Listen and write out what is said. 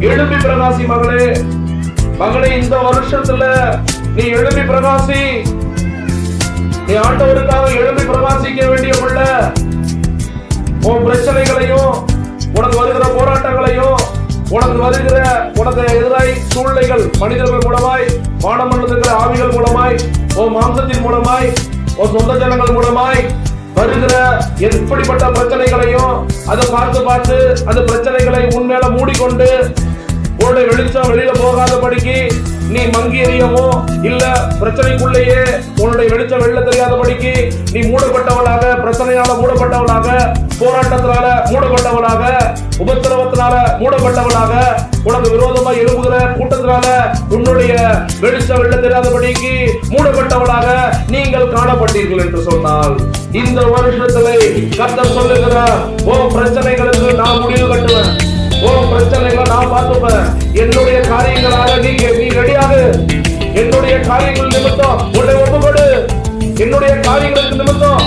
எழும்பி பிரகாசி மகளே. மகளே இந்த வருஷத்துல நீ எழும்பி பிரகாசி. நீ ஆண்டவருக்காக எழும்பி பிரகாசிக்க வேண்டிய பிள்ள உன் பிரச்சனைகளையும் உனக்கு வருகிற போராட்டங்களையும் உனக்கு வருகிற உனக்கு எதிராய் சூழ்நிலைகள் மனிதர்கள் மூலமாய் வானமண்டலத்தில் இருக்கிற ஆவிகள் மூலமாய் உன் மாம்சத்தின் மூலமாய் உன் சொந்த ஜனங்கள் மூலமாய் வருகிற எப்படிப்பட்ட பிரச்சனைகளையும் அதை பார்த்து பார்த்து அந்த பிரச்சனைகளை உன்மேல மூடிக்கொண்டு உன்னுடைய வெளிச்சம் வெளியில போகாதபடிக்கு நீ மங்கி எறியவோ இல்ல பிரச்சனைக்குள்ளேயே உன்னுடைய வெளிச்சம் வெளில தெரியாதபடிக்கு நீ மூடப்பட்டவளாக பிரச்சனையால மூடப்பட்டவளாக போராட்டத்தினால மூடப்பட்டவளாக உபத்திரவத்தினால மூடப்பட்டவளாக உனக்கு விரோதமா எழுப்புகிற கூட்டத்தினால உன்னுடைய வெளிச்சம் வெளில தெரியாதபடிக்கு மூடப்பட்டவளாக நீங்கள் காணப்பட்டீர்கள் என்று சொன்னால். இந்த வருஷத்துல கத்த சொல்லுகிறார் ஓ பிரச்சனைகளுக்கு நான் முடிவு கட்டுவேன். ஓ பிரச்சனைகளை நான் பார்த்துப்பேன். என்னுடைய காரியங்களாக நீங்க நீ ரெடியாக என்னுடைய காரியங்கள் நிமித்தம் உன்னை ஒப்புக்கொடு. என்னுடைய காரியங்களுக்கு நிமித்தம்